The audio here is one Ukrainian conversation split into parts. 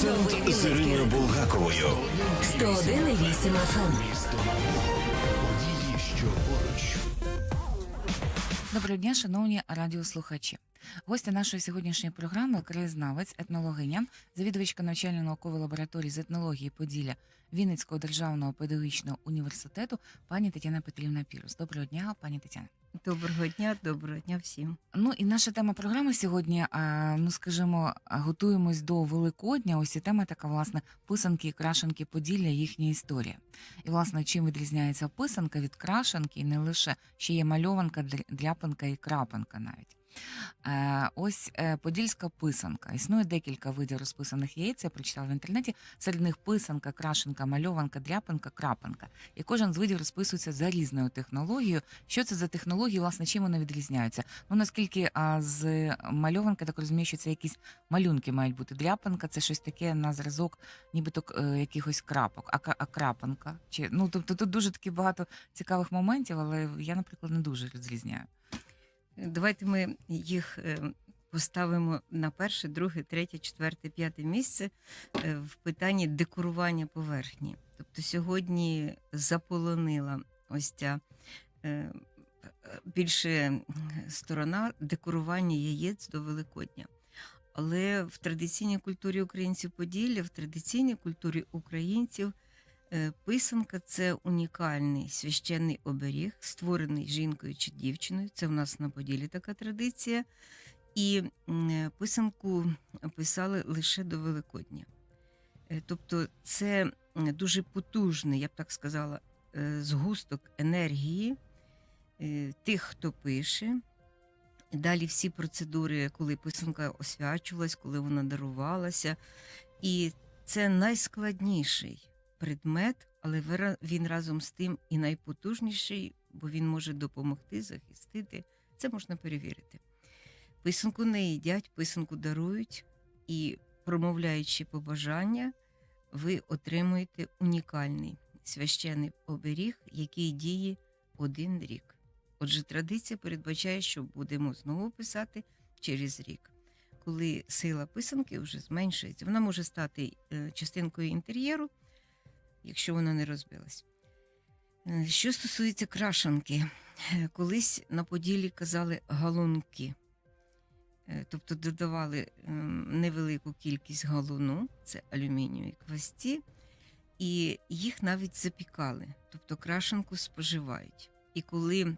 Акцент з Іриною Булгаковою. 101,8 FM. Події. Доброго дня, шановні радіослухачі. Гостя нашої сьогоднішньої програми краєзнавець, етнологиня, завідувачка навчально-наукової лабораторії з етнології Поділля Вінницького державного педагогічного університету, пані Тетяна Петрівна Пірус. Доброго дня, пані Тетяна. Доброго дня, доброго дня всім. Ну і наша тема програми сьогодні, ну скажімо, готуємось до Великодня. Ось і тема така, власне, писанки і крашенки Поділля, їхня історія. І власне, чим відрізняється писанка від крашенки, і не лише ще є мальованка, дря- дряпанка і крапанка навіть. Е, ось е, подільська писанка. Існує декілька видів розписаних яєць. Я прочитала в інтернеті. Серед них писанка, крашенка, мальованка, дряпанка, крапанка. І кожен з видів розписується за різною технологією. Що це за технології, власне, чим вони відрізняються? Ну наскільки а, з мальованки, так розумію, що це якісь малюнки мають бути. Дряпанка це щось таке на зразок, нібито е, якихось крапок. А, крапанка? Чи ну тобто тут дуже таки багато цікавих моментів, але я, наприклад, не дуже розрізняю. Давайте ми їх е, поставимо на перше, друге, третє, четверте, п'яте місце е, в питанні декорування поверхні. Тобто сьогодні заполонила ось ця е, більше сторона декорування яєць до Великодня. Але в традиційній культурі українців Поділля, в традиційній культурі українців Писанка це унікальний священний оберіг, створений жінкою чи дівчиною. Це в нас на Поділі така традиція. І е, писанку писали лише до Великодня. Е, Тобто, це дуже потужний, я б так сказала, е, згусток енергії е, тих, хто пише. Далі всі процедури, коли писанка освячувалась, коли вона дарувалася. І це найскладніший предмет, але він разом з тим і найпотужніший, бо він може допомогти захистити. Це можна перевірити. Писанку не їдять, писанку дарують, і, промовляючи побажання, ви отримуєте унікальний священний оберіг, який діє один рік. Отже, традиція передбачає, що будемо знову писати через рік. Коли сила писанки вже зменшується, вона може стати е, частинкою інтер'єру, якщо вона не розбилась. Е, Що стосується крашанки, е, колись на Поділі казали галунки, Е, тобто додавали ем, невелику кількість галуну, це алюмінієві квасті, і їх навіть запікали, тобто крашенку споживають. І коли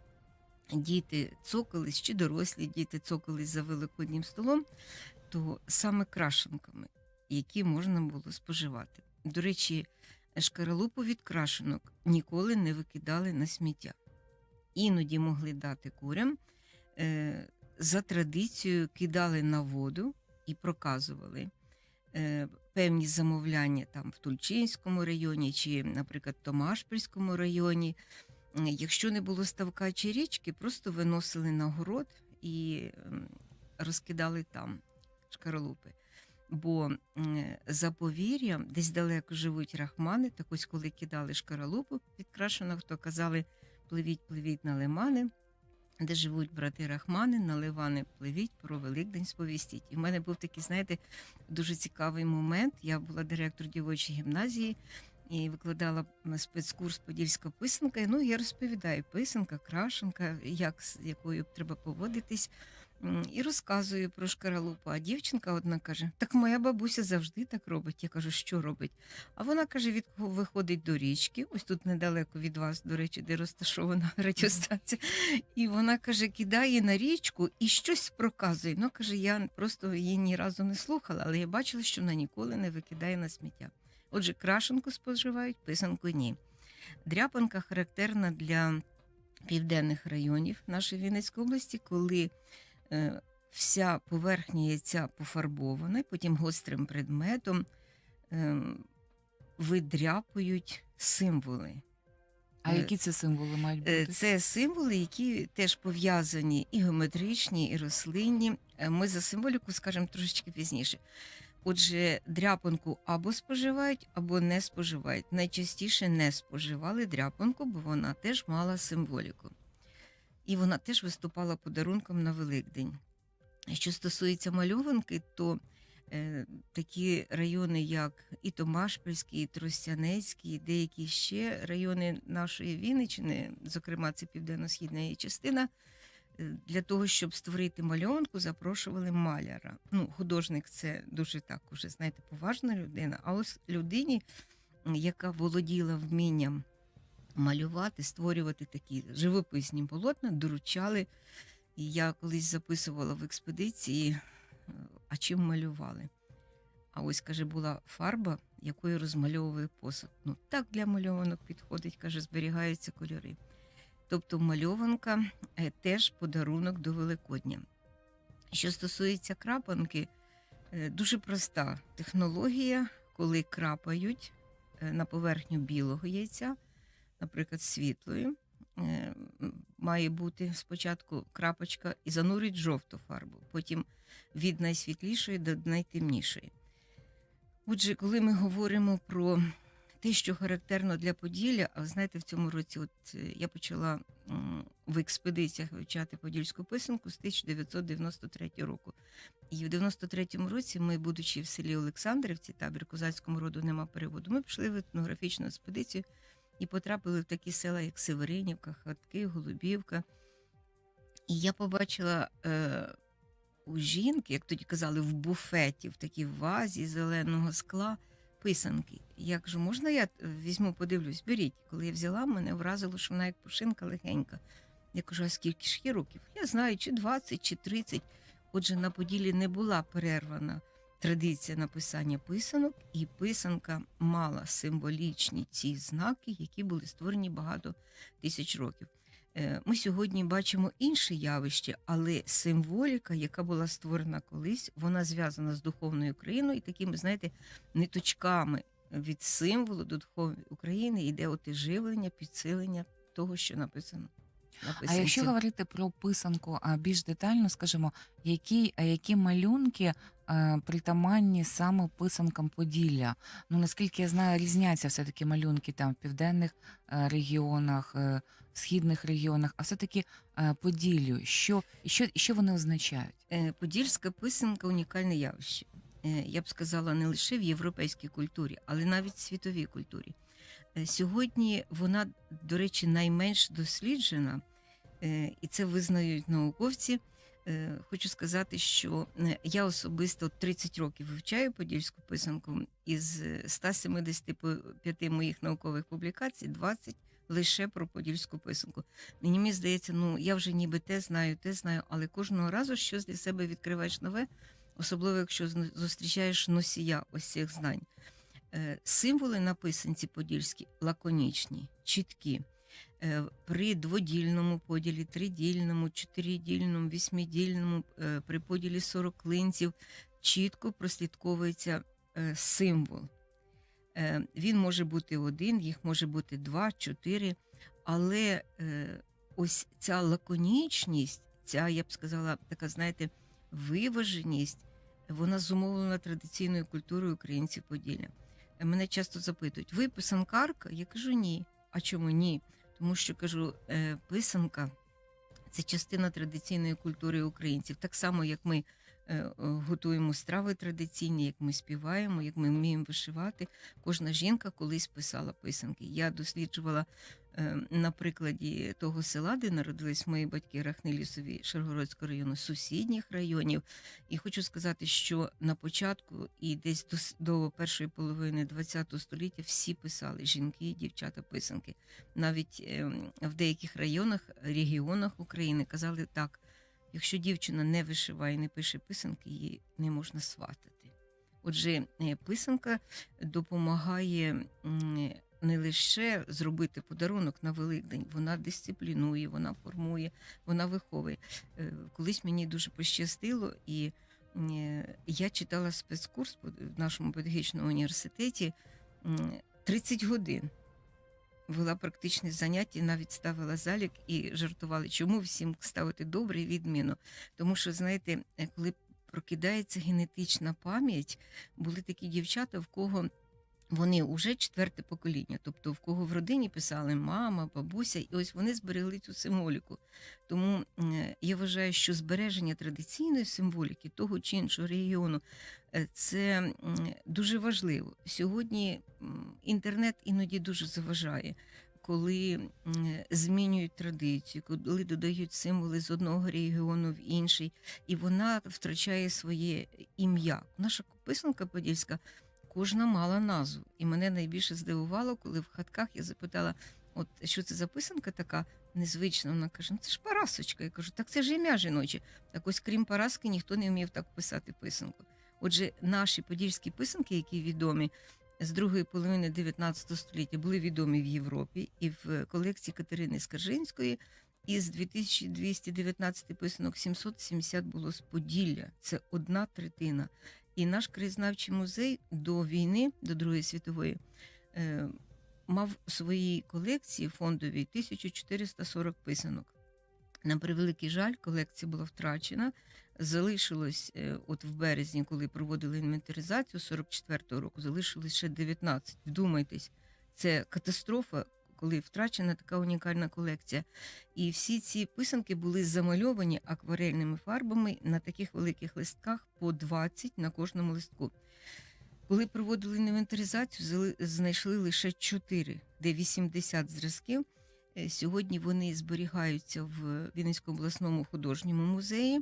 діти цокались, чи дорослі діти цокались за великоднім столом, то саме крашенками, які можна було споживати. До речі, шкаралупу від крашенок ніколи не викидали на сміття. Іноді могли дати курям. Е, за традицією кидали на воду і проказували е, певні замовляння там в Тульчинському районі чи, наприклад, Томашпільському районі. Якщо не було ставка чи річки, просто виносили на город і розкидали там шкаралупи. Бо за повір'ям десь далеко живуть рахмани, так ось коли кидали шкаралупу підкрашено, то казали пливіть, пливіть на лимани, де живуть брати Рахмани, на Ливани пливіть, про Великдень сповістіть. І в мене був такий, знаєте, дуже цікавий момент. Я була директор дівочої гімназії і викладала спецкурс Подільська писанка. Ну, я розповідаю писанка, крашенка, як з якою треба поводитись. І розказую про шкаралупу. А дівчинка одна каже: Так моя бабуся завжди так робить. Я кажу, що робить? А вона каже: від виходить до річки, ось тут недалеко від вас, до речі, де розташована радіостанція. І вона каже, кидає на річку і щось проказує. Ну каже, я просто її ні разу не слухала, але я бачила, що вона ніколи не викидає на сміття. Отже, крашенку споживають, писанку ні. Дряпанка характерна для південних районів нашої Вінницької області, коли вся поверхня яйця пофарбована, потім гострим предметом е, видряпують символи. А Е, які це символи мають Е, бути? Це символи, які теж пов'язані і геометричні, і рослинні. Е, Ми за символіку скажемо трошечки пізніше. Отже, дряпанку або споживають, або не споживають. Найчастіше не споживали дряпанку, бо вона теж мала символіку. І вона теж виступала подарунком на Великдень. Що стосується мальованки, то Е, Такі райони, як і Томашпільський, і Тростянецький, і деякі ще райони нашої Вінниччини, зокрема, це південно-східна її частина. е, Для того, щоб створити мальонку, запрошували маляра. Ну, художник це дуже так уже, знаєте, поважна людина. А ось людині, яка володіла вмінням малювати, створювати такі живописні полотна, доручали. І я колись записувала в експедиції, е, а чим малювали. А ось, каже, була фарба, якою розмальовували посуд. Ну, так для мальованок підходить, каже, зберігаються кольори. Тобто мальованка е, теж подарунок до Великодня. Що стосується крапанки, е, дуже проста технологія, коли крапають на поверхню білого яйця, наприклад, світлою. е, Має бути спочатку крапочка і занурить жовту фарбу, потім від найсвітлішої до найтемнішої. Отже, коли ми говоримо про те, що характерно для Поділля, а ви знаєте, в цьому році от е, я почала в експедиціях вивчати подільську писанку з 1993 року. І в 93-му році ми, будучи в селі Олександрівці, табір козацькому роду нема переводу, ми пішли в етнографічну експедицію і потрапили в такі села, як Северинівка, Хатки, Голубівка. І я побачила е, у жінки, як тоді казали, в буфеті, в такій вазі зеленого скла писанки. Я кажу, можна я е, візьму, подивлюсь, беріть. Коли я взяла, мене вразило, що вона як пушинка легенька. Я кажу, а скільки ж є років? Я знаю, чи 20, чи 30. Отже, на Поділі не була перервана традиція написання писанок, і писанка мала символічні ці знаки, які були створені багато тисяч років. Е, Ми сьогодні бачимо інше явище, але символіка, яка була створена колись, вона зв'язана з духовною Україною і такими, знаєте, ниточками від символу до духовної України йде отиживлення, підсилення того, що написано. На А якщо говорити про писанку а більш детально, скажімо, які, а які малюнки притаманні саме писанкам Поділля? Ну наскільки я знаю, різняться все-таки малюнки там в південних е, регіонах, е, в східних регіонах, а все-таки е, Поділлю. Що, що, що вони означають? Подільська писанка унікальне явище. Я б сказала, не лише в європейській культурі, але навіть в світовій культурі. Сьогодні вона, до речі, найменш досліджена, і це визнають науковці. Е, Хочу сказати, що е, я особисто 30 років вивчаю подільську писанку, із е, 175 моїх наукових публікацій 20 лише про подільську писанку. Мені мені здається, ну я вже ніби те знаю, те знаю, але кожного разу щось для себе відкриваєш нове, особливо якщо зустрічаєш носія ось цих знань. Е, Символи на писанці подільські лаконічні, чіткі. Е, При дводільному поділі, тридільному, чотиридільному, вісьмидільному, е, при поділі 40 клинців чітко прослідковується е, символ. Він може бути один, їх може бути два, чотири, але ось ця лаконічність, ця, я б сказала, така, знаєте, виваженість, вона зумовлена традиційною культурою українців Поділля. Мене часто запитують: ви писанкарка? Я кажу ні. А чому ні? Тому що кажу, е, писанка це частина традиційної культури українців. Так само, як ми е, готуємо страви традиційні, як ми співаємо, як ми вміємо вишивати. Кожна жінка колись писала писанки. Я досліджувала на прикладі того села, де народились мої батьки Рахнилісові Шаргородського району, сусідніх районів. І хочу сказати, що на початку і десь до, до першої половини ХХ століття всі писали жінки і дівчата писанки. Навіть ем, в деяких районах, регіонах України казали так: якщо дівчина не вишиває, не пише писанки, її не можна сватати. Отже, е, писанка допомагає не лише зробити подарунок на Великдень, вона дисциплінує, вона формує, вона виховує. Е, Колись мені дуже пощастило, і е, я читала спецкурс в нашому педагогічному університеті м, 30 годин. Вела практичне заняття, навіть ставила залік і жартували, чому всім ставити добре і відміну. Тому що, знаєте, е, коли прокидається генетична пам'ять, були такі дівчата, в кого вони вже четверте покоління, тобто в кого в родині писали мама, бабуся, і ось вони зберегли цю символіку. Тому я вважаю, що збереження традиційної символіки того чи іншого регіону Е, Це дуже важливо. Сьогодні інтернет іноді дуже заважає, коли змінюють традицію, коли додають символи з одного регіону в інший, і вона втрачає своє ім'я. Наша писанка подільська кожна мала назву. І мене найбільше здивувало, коли в хатках я запитала, от що це за писанка така незвична. Вона каже: ну це ж Парасочка. Я кажу, так це ж ім'я жіноче. Так ось, крім Параски, ніхто не вмів так писати писанку. Отже, наші подільські писанки, які відомі з другої половини 19 століття, були відомі в Європі і в колекції Катерини Скаржинської. Із 2219 писанок 770 було з Поділля. Це одна третина. І наш краєзнавчий музей до війни, до Другої світової, е, мав у своїй колекції фондовій 1440 писанок. На превеликий жаль, колекція була втрачена. Залишилось е, от в березні, коли проводили інвентаризацію 44-го року, залишилось ще 19. Вдумайтесь, це катастрофа, коли втрачена така унікальна колекція. І всі ці писанки були замальовані акварельними фарбами на таких великих листках по 20 на кожному листку. Коли проводили інвентаризацію, знайшли лише 4, де 80 зразків. Е, Сьогодні вони зберігаються в Вінницькому обласному художньому музеї.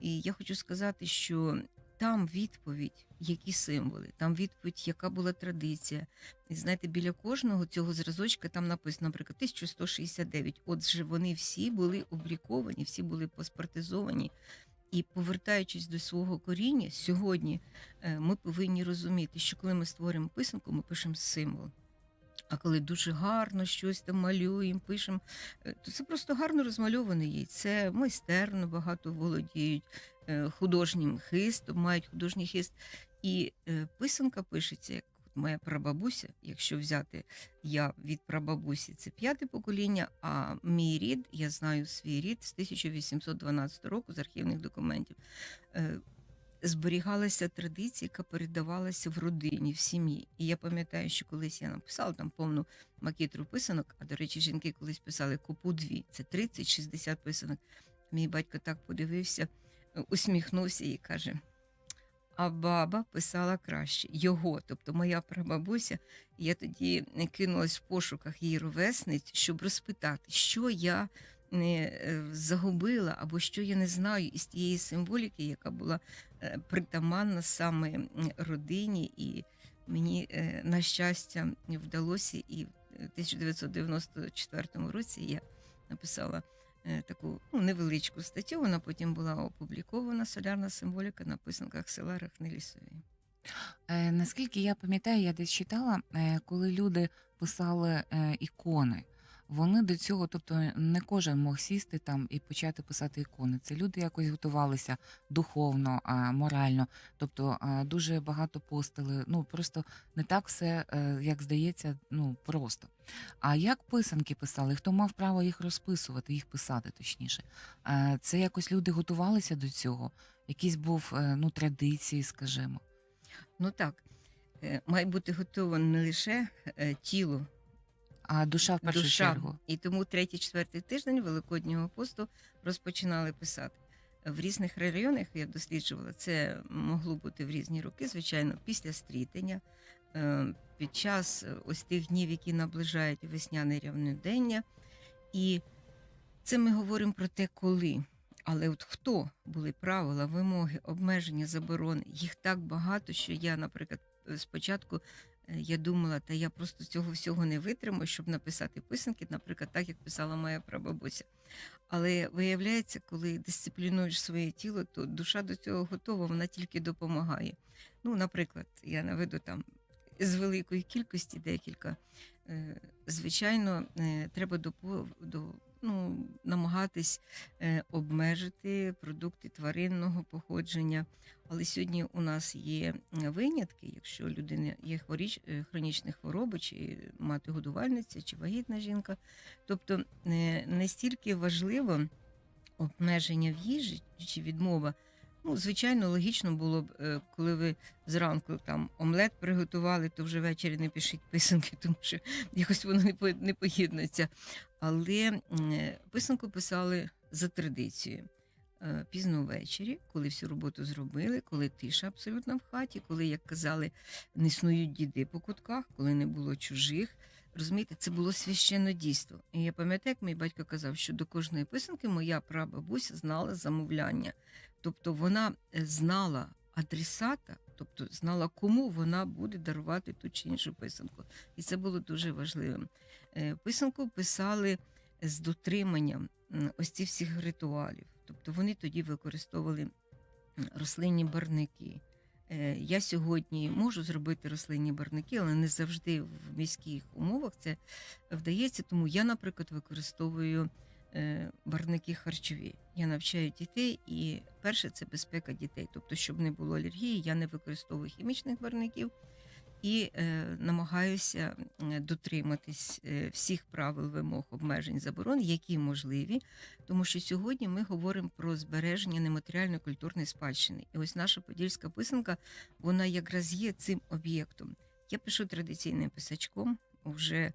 І я хочу сказати, що там відповідь, які символи, там відповідь, яка була традиція. І знаєте, біля кожного цього зразочка там написано, наприклад, 1169. Отже, вони всі були обліковані, всі були паспортизовані. І повертаючись до свого коріння, сьогодні е, ми повинні розуміти, що коли ми створюємо писанку, ми пишемо символ. А коли дуже гарно щось там малюємо, пишемо, е, то це просто гарно розмальований є. Це майстерно багато володіють е, художнім хистом, мають художній хист. І е, писанка пишеться, як моя прабабуся, якщо взяти я від прабабусі, це п'яте покоління, а мій рід, я знаю свій рід з 1812 року з архівних документів. Е, Зберігалася традиція, яка передавалася в родині, в сім'ї. І я пам'ятаю, що колись я написала там повну макітру писанок, а до речі, жінки колись писали купу дві, це 30-60 писанок. Мій батько так подивився, усміхнувся і каже: а баба писала краще його, тобто моя прабабуся. Я тоді кинулась в пошуках її ровесниць, щоб розпитати, що я не е, загубила, або що я не знаю із тієї символіки, яка була е, притаманна саме родині, і мені, е, на щастя, вдалося. І в 1994 році я написала е, таку ну, невеличку статтю. Вона потім була опублікована солярна символіка на писанках села Рахнелісові. Е, наскільки я пам'ятаю, я десь читала, е, коли люди писали е, ікони. Вони до цього, тобто не кожен мог сісти там і почати писати ікони. Це люди якось готувалися духовно, морально. Тобто дуже багато постили. Ну просто не так все, е, як здається, ну просто. А як писанки писали? Хто мав право їх розписувати, їх писати точніше? Це якось люди готувалися до цього? Якісь був е, ну традиції, скажімо. Ну так, е, має бути готово не лише тіло, А душа в першу душа. чергу. І тому третій-четвертий тиждень Великоднього посту розпочинали писати. В різних районах я досліджувала, це могло бути в різні роки, звичайно, після стрітення, е, під час е, ось тих днів, які наближають весняне рівнодення. І це ми говоримо про те, коли. Але от хто були правила, вимоги, обмеження, заборони, їх так багато, що я, наприклад, е, спочатку я думала, та я просто цього всього не витримаю, щоб написати писанки, наприклад, так як писала моя прабабуся. Але виявляється, коли дисциплінуєш своє тіло, то душа до цього готова, вона тільки допомагає. Ну, наприклад, я наведу там з великої кількості декілька. Е, Звичайно, е, треба до, ну, намагатись е, обмежити продукти тваринного походження. Але сьогодні у нас є е, винятки, якщо людина є хворіч, е, хронічні хвороби, чи мати годувальниця, чи вагітна жінка. Тобто не стільки важливо обмеження в їжі чи відмова. Ну, звичайно, логічно було б, коли ви зранку там омлет приготували, то вже ввечері не пишіть писанки, тому що якось воно не поєднується. Але писанку писали за традицією. е, пізно ввечері, коли всю роботу зробили, коли тиша абсолютно в хаті, коли, як казали, не існують діди по кутках, коли не було чужих. Розумієте, це було священне дійство. І я пам'ятаю, як мій батько казав, що до кожної писанки моя прабабуся знала замовляння. Тобто вона е, знала адресата, тобто знала, кому вона буде дарувати ту чи іншу писанку. І це було дуже важливим. Е, Писанку писали з дотриманням ось цих всіх ритуалів. Тобто вони тоді використовували рослинні барники. Е, Я сьогодні можу зробити рослинні барники, але не завжди в міських умовах це вдається. Тому я, наприклад, використовую барники харчові. Я навчаю дітей, і перше це безпека дітей. Тобто, щоб не було алергії, я не використовую хімічних барників і е, намагаюся е, дотриматись е, всіх правил, вимог, обмежень, заборон, які можливі, тому що сьогодні ми говоримо про збереження нематеріальної культурної спадщини. І ось наша подільська писанка, вона якраз є цим об'єктом. Я пишу традиційним писачком вже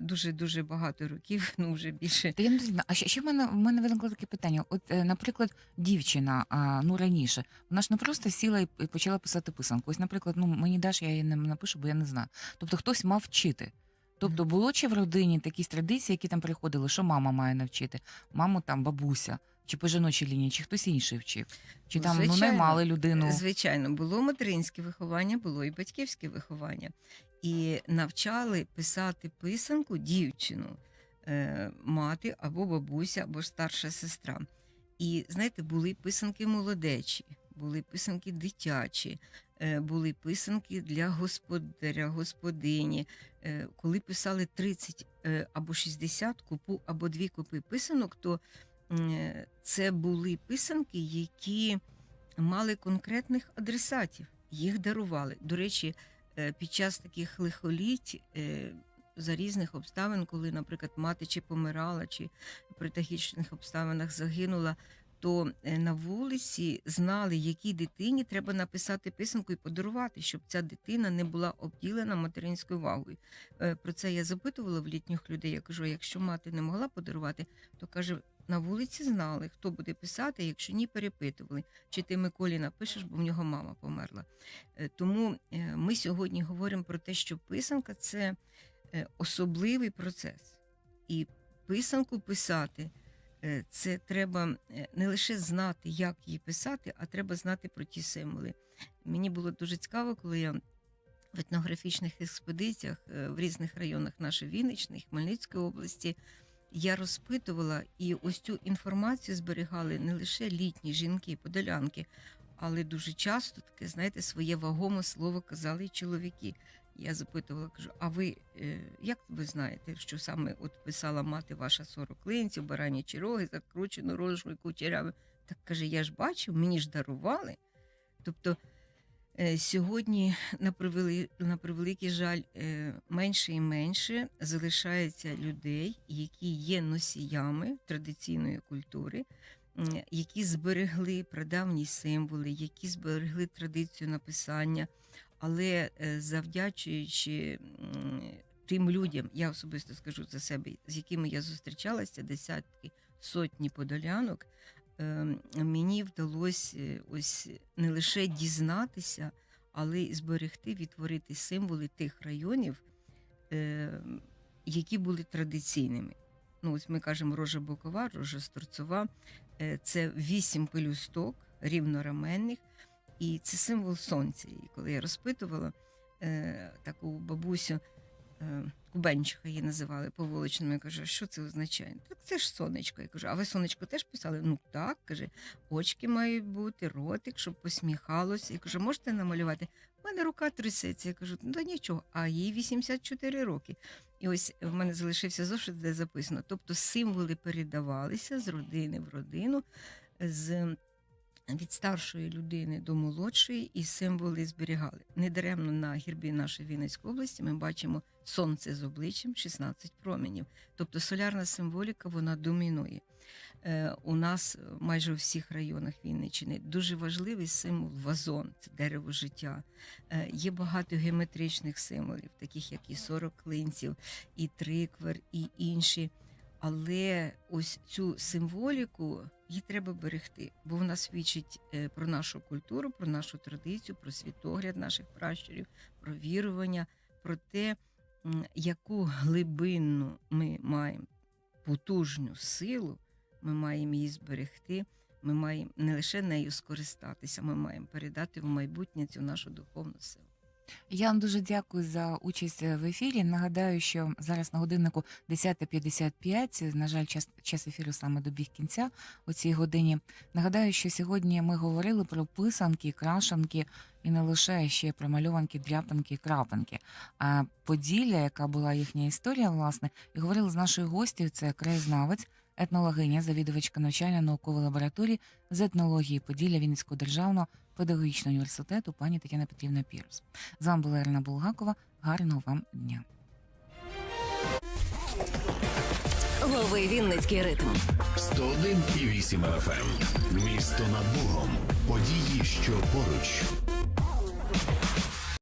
дуже дуже багато років, ну вже більше Та я не знаю, а ще, ще в мене в мене виникло таке питання. От, е, наприклад, дівчина, а, ну раніше, вона ж не просто сіла і, і почала писати писанку. Ось, наприклад, ну мені даш, я її не напишу, бо я не знаю. Тобто хтось мав вчити. Тобто було чи в родині якісь традиції, які там приходили, що мама має навчити, маму там бабуся, чи по жіночій лінії, чи хтось інший вчив, чи Ну, там ну звичайно. наймали людину. Звичайно, було материнське виховання, було і батьківське виховання. І навчали писати писанку дівчину, е, мати або бабуся, або ж старша сестра. І знаєте, були писанки молодечі, були писанки дитячі, е, були писанки для господаря, господині. Е, Коли писали 30 е, або 60 купу, або дві купи писанок, то це були писанки, які мали конкретних адресатів, їх дарували. До речі, е, під час таких лихоліть. е, За різних обставин, коли, наприклад, мати чи помирала, чи при трагічних обставинах загинула, то е, на вулиці знали, якій дитині треба написати писанку і подарувати, щоб ця дитина не була обділена материнською увагою. Е, Про це я запитувала в літніх людей. Я кажу: якщо мати не могла подарувати, то каже, на вулиці знали, хто буде писати, якщо ні, перепитували, чи ти Миколі напишеш, бо в нього мама померла. Е, Тому е, ми сьогодні говоримо про те, що писанка це е, особливий процес. І писанку писати це треба не лише знати, як її писати, а треба знати про ті символи. Мені було дуже цікаво, коли я в етнографічних експедиціях в різних районах нашої Вінничної, Хмельницької області. Я розпитувала і ось цю інформацію зберігали не лише літні жінки, подолянки, але дуже часто таке, знаєте, своє вагоме слово казали чоловіки. Я запитувала, кажу: а ви е, як ви знаєте, що саме от писала мати ваша сорок клинців, баранячі роги, закручену рожу і кучеряву? Так каже, я ж бачив, мені ж дарували. Тобто сьогодні, на, превели, на превеликий жаль, е, менше і менше залишається людей, які є носіями традиційної культури, які зберегли прадавні символи, які зберегли традицію написання, але е, завдячуючи тим людям, я особисто скажу за себе, з якими я зустрічалася, десятки сотні подолянок, е, мені вдалося е, ось не лише дізнатися, але й зберегти, відтворити символи тих районів, е, які були традиційними. Ну, ось ми кажемо рожа бокова, рожа сторцова. Е, Це вісім пелюсток рівнораменних, і це символ сонця. І коли я розпитувала е, таку бабусю, Кубенчиха її називали по вуличному, я кажу, що це означає? Так це ж сонечко. Я кажу, а ви сонечко теж писали? Ну так, каже, очки мають бути, ротик, щоб посміхалося. Я кажу, можете намалювати? У мене рука трясеться. Я кажу, ну нічого, а їй 84 роки. І ось в мене залишився зошит, де записано. Тобто символи передавалися з родини в родину, з від старшої людини до молодшої, і символи зберігали. Недаремно на гербі нашої Вінницької області ми бачимо сонце з обличчям 16 променів. Тобто солярна символіка вона домінує. Е, у нас майже у всіх районах Вінниччини дуже важливий символ вазон, це дерево життя. Е, є багато геометричних символів, таких як і 40 клинців, і триквер, і інші. Але ось цю символіку її треба берегти, бо вона свідчить е, про нашу культуру, про нашу традицію, про світогляд наших пращурів, про вірування, про те, яку глибинну ми маємо потужну силу, ми маємо її зберегти. Ми маємо не лише нею скористатися, ми маємо передати в майбутнє цю нашу духовну силу. Я вам дуже дякую за участь в ефірі. Нагадаю, що зараз на годиннику 10.55, На жаль, час, час ефіру саме добіг кінця у цій годині. Нагадаю, що сьогодні ми говорили про писанки, крашанки і не лише ще про мальованки, дряпанки, крапанки. А Поділля, яка була їхня історія, власне, і говорили з нашою гостю. Це краєзнавець, етнологиня, завідувачка навчально-наукової лабораторії з етнології Поділля Вінницького державного педагогічного університету пані Тетяна Петрівна Пірус. З вами була Ірина Булгакова. Гарного вам дня. Лови Вінницький ритм. 101,8 FM. Місто над Богом. Події, що поруч.